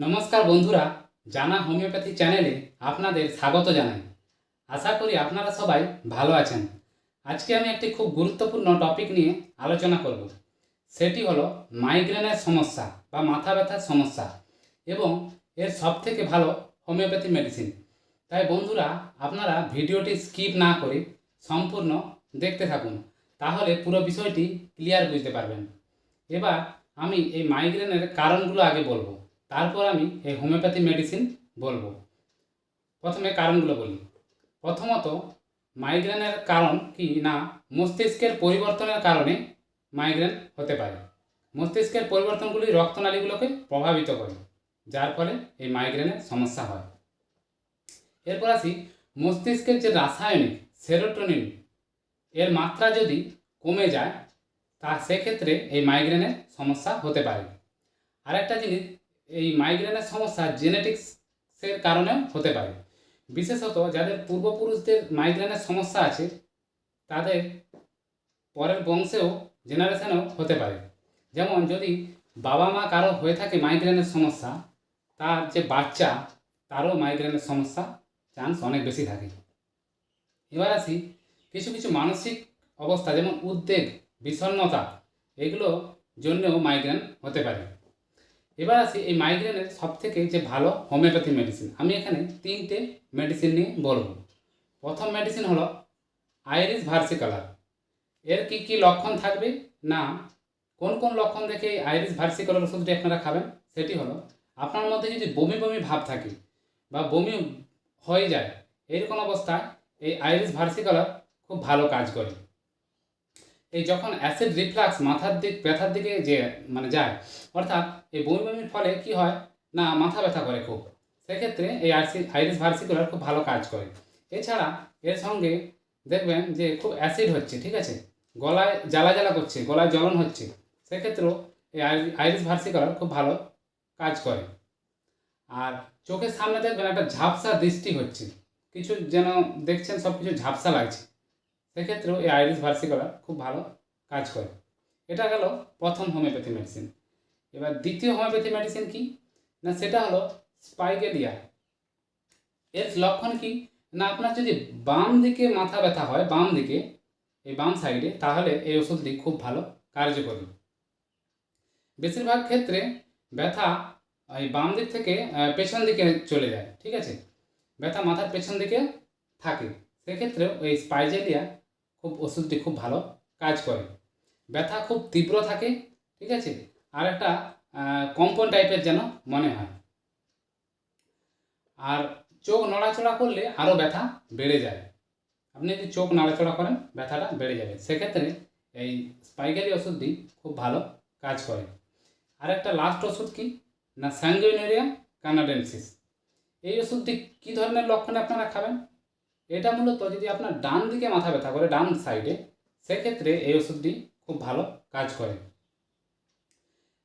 নমস্কার বন্ধুরা, জানা হোমিওপ্যাথি চ্যানেলে আপনাদের স্বাগত জানাই। আশা করি আপনারা সবাই ভালো আছেন। আজকে আমি একটি খুব গুরুত্বপূর্ণ টপিক নিয়ে আলোচনা করব। সেটি হলো মাইগ্রেনের সমস্যা বা মাথা ব্যথার সমস্যা এবং এর সব থেকে ভালো হোমিওপ্যাথি মেডিসিন। তাই বন্ধুরা, আপনারা ভিডিওটি স্কিপ না করে সম্পূর্ণ দেখতে থাকুন, তাহলে পুরো বিষয়টি ক্লিয়ার বুঝতে পারবেন। এবার আমি এই মাইগ্রেনের কারণগুলো আগে বলব। তারপর আমি এই হোমিওপ্যাথি মেডিসিন বলব। প্রথমে কারণগুলো বলি। প্রথমত, মাইগ্রেনের কারণ কি না, মস্তিষ্কের পরিবর্তনের কারণে মাইগ্রেন হতে পারে। মস্তিষ্কের পরিবর্তনগুলি রক্তনালীগুলোকে প্রভাবিত করে, যার ফলে এই মাইগ্রেনের সমস্যা হয়। এরপর আসি, মস্তিষ্কের যে রাসায়নিক, সেরোটোনিন, এর মাত্রা যদি কমে যায়, তা সেক্ষেত্রে এই মাইগ্রেনের সমস্যা হতে পারে। আরেকটা জিনিস এই মাইগ্রেনের সমস্যা জেনেটিক্সের কারণেও হতে পারে। বিশেষত যাদের পূর্বপুরুষদের মাইগ্রেনের সমস্যা আছে, তাদের পরের বংশেও জেনারেশনেও হতে পারে। যেমন যদি বাবা মা কারও হয়ে থাকে মাইগ্রেনের সমস্যা, তার যে বাচ্চা, তারও মাইগ্রেনের সমস্যা চান্স অনেক বেশি থাকে। এবার আসি কিছু কিছু মানসিক অবস্থা, যেমন উদ্বেগ, বিষণ্ণতা, এগুলো জন্যও মাইগ্রেন হতে পারে। এবার আসি এই মাইগ্রেনের সব থেকে যে ভালো হোমিওপ্যাথি মেডিসিন আমি এখানে তিনটে মেডিসিন নিয়ে বলব। প্রথম মেডিসিন হলো আইরিস ভার্সিকালার এর কি কি লক্ষণ থাকবে? না, কোন কোন লক্ষণ দেখে এই আইরিস ভার্সিকালার ওষুধটি আপনারা খাবেন? সেটি হলো আপনার মধ্যে যদি বমি বমি ভাব থাকে বা বমি হয়ে যায় এইরকম অবস্থায় এই আইরিস ভার্সিকালার খুব ভালো কাজ করে। এই যখন অ্যাসিড রিফ্লাক্স মাথার দিক, ব্যথার দিকে যে মানে যায়, অর্থাৎ এই বমি বমির ফলে কি হয়? না, মাথা ব্যথা করে খুব। সেক্ষেত্রে এই আরসি, আইরিস ভার্সিকুলার খুব ভালো কাজ করে। এছাড়া এর সঙ্গে দেখবেন যে খুব অ্যাসিড হচ্ছে, ঠিক আছে? গলায় জ্বালা জ্বালা করছে, গলায় জ্বলন হচ্ছে। সেক্ষেত্রেও এই আইরি- আইরিস ভার্সিকুলার খুব ভালো কাজ করে। আর চোখের সামনে দেখবেন একটা ঝাপসা দৃষ্টি হচ্ছে। কিছু যেন দেখছেন সব কিছু ঝাপসা লাগছে। সেক্ষেত্রেও এই আইরিস ভার্সিকুলার খুব ভালো কাজ করে। এটা গেল প্রথম হোমিওপ্যাথি মেডিসিন এবার দ্বিতীয় হোমিওপ্যাথি মেডিসিন কি? না, সেটা হলো স্পাইগেলিয়া এর লক্ষণ কি? না, আপনার যদি বাম দিকে মাথা ব্যথা হয়, বাম দিকে, এই বাম সাইডে তাহলে এই ওষুধটি খুব ভালো কার্যকরী। বেশিরভাগ ক্ষেত্রে ব্যথা এই বাম দিক থেকে পেছন দিকে চলে যায়, ঠিক আছে? ব্যথা মাথার পেছন দিকে থাকে। সেক্ষেত্রেও এই স্পাইজেলিয়া খুব ওষুধটি খুব ভালো কাজ করে। ব্যথা খুব তীব্র থাকে, ঠিক আছে? আর একটা কম্পন টাইপের যেন মনে হয়। আর চোখ নড়াচড়া করলে আরও ব্যথা বেড়ে যায়। আপনি যদি চোখ নাড়াচড়া করেন, ব্যথাটা বেড়ে যাবে। সেক্ষেত্রে এই স্পাইকারি ওষুধটি খুব ভালো কাজ করে। আর একটা লাস্ট ওষুধ কি? না স্যাঙ্গুইনেরিয়া কানাডেন্সিস এই ওষুধটি কী ধরনের লক্ষণে আপনারা খাবেন? এটা মূলত যদি আপনার ডান দিকে মাথা ব্যথা করে, ডান সাইডে সেক্ষেত্রে এই ওষুধটি খুব ভালো কাজ করে।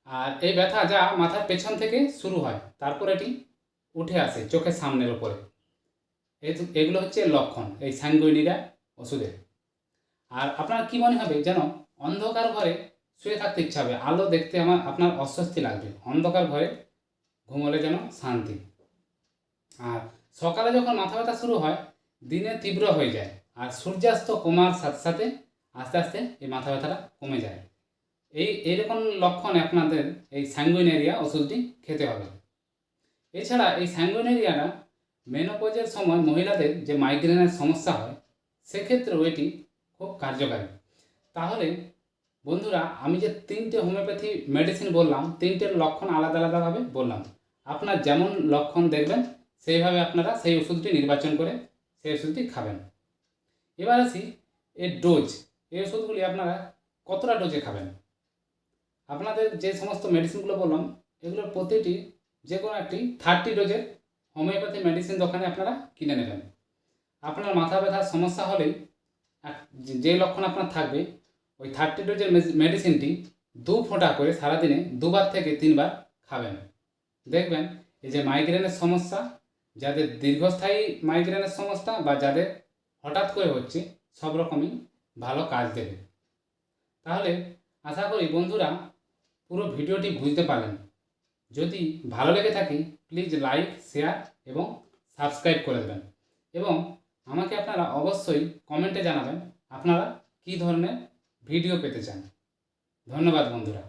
আর এই ব্যথা যা মাথার পেছন থেকে শুরু হয়, তারপর এটি উঠে আসে চোখের সামনের ওপরে এগুলো হচ্ছে লক্ষণ, এই স্যাঙ্গুইনিরা ওষুধের। আর আপনার কি মনে হবে যেন অন্ধকার ঘরে শুয়ে থাকতে ইচ্ছা হবে? আলো দেখতে আমার, আপনার অস্বস্তি লাগবে। অন্ধকার ঘরে ঘুমোলে যেন শান্তি। আর সকালে যখন মাথা ব্যথা শুরু হয় দিনে তীব্র হয়ে যায়। আর সূর্যাস্ত কমার সাথে সাথে আস্তে আস্তে এই মাথা ব্যথাটা কমে যায়। এই এরকম লক্ষণ আপনাদের এই স্যাঙ্গুইনেরিয়া ওষুধটি খেতে হবে। এছাড়া এই স্যাঙ্গুইনেরিয়াটা মেনোপজের সময় মহিলাদের যে মাইগ্রেনের সমস্যা হয়, সেক্ষেত্রেও এটি খুব কার্যকারী। তাহলে বন্ধুরা, আমি যে তিনটে হোমিওপ্যাথি মেডিসিন বললাম, তিনটের লক্ষণ আলাদা আলাদাভাবে বললাম। আপনার যেমন লক্ষণ দেখবেন, সেইভাবে আপনারা সেই ওষুধটি নির্বাচন করে সেই ওষুধটি খাবেন। এবার আসি এর ডোজ। এই ওষুধগুলি আপনারা কতটা ডোজে খাবেন? আপনাদের যে সমস্ত মেডিসিনগুলো বললাম, এগুলোর প্রতিটি যে কোনো একটি থার্টি ডোজের হোমিওপ্যাথি মেডিসিন দোকানে আপনারা কিনে নেবেন। আপনার মাথা ব্যথার সমস্যা হলেই যে লক্ষণ আপনার থাকবে, ওই থার্টি ডোজের মেডিসিনটি দু ফোঁটা করে সারাদিনে দুবার থেকে তিনবার খাবেন। দেখবেন এই যে মাইগ্রেনের সমস্যা যাদের দীর্ঘস্থায়ী মাইগ্রেনের সমস্যা বা যাদের হঠাৎ করে হচ্ছে সব রকমই ভালো কাজ দেবে। তাহলে আশা করি বন্ধুরা পুরো ভিডিওটি বুঝতে পারলেন। যদি ভালো লেগে থাকে প্লিজ লাইক শেয়ার এবং সাবস্ক্রাইব করে দেবেন এবং আমাকে আপনারা অবশ্যই কমেন্টে জানাবেন আপনারা কী ধরনের ভিডিও পেতে চান। ধন্যবাদ বন্ধুরা।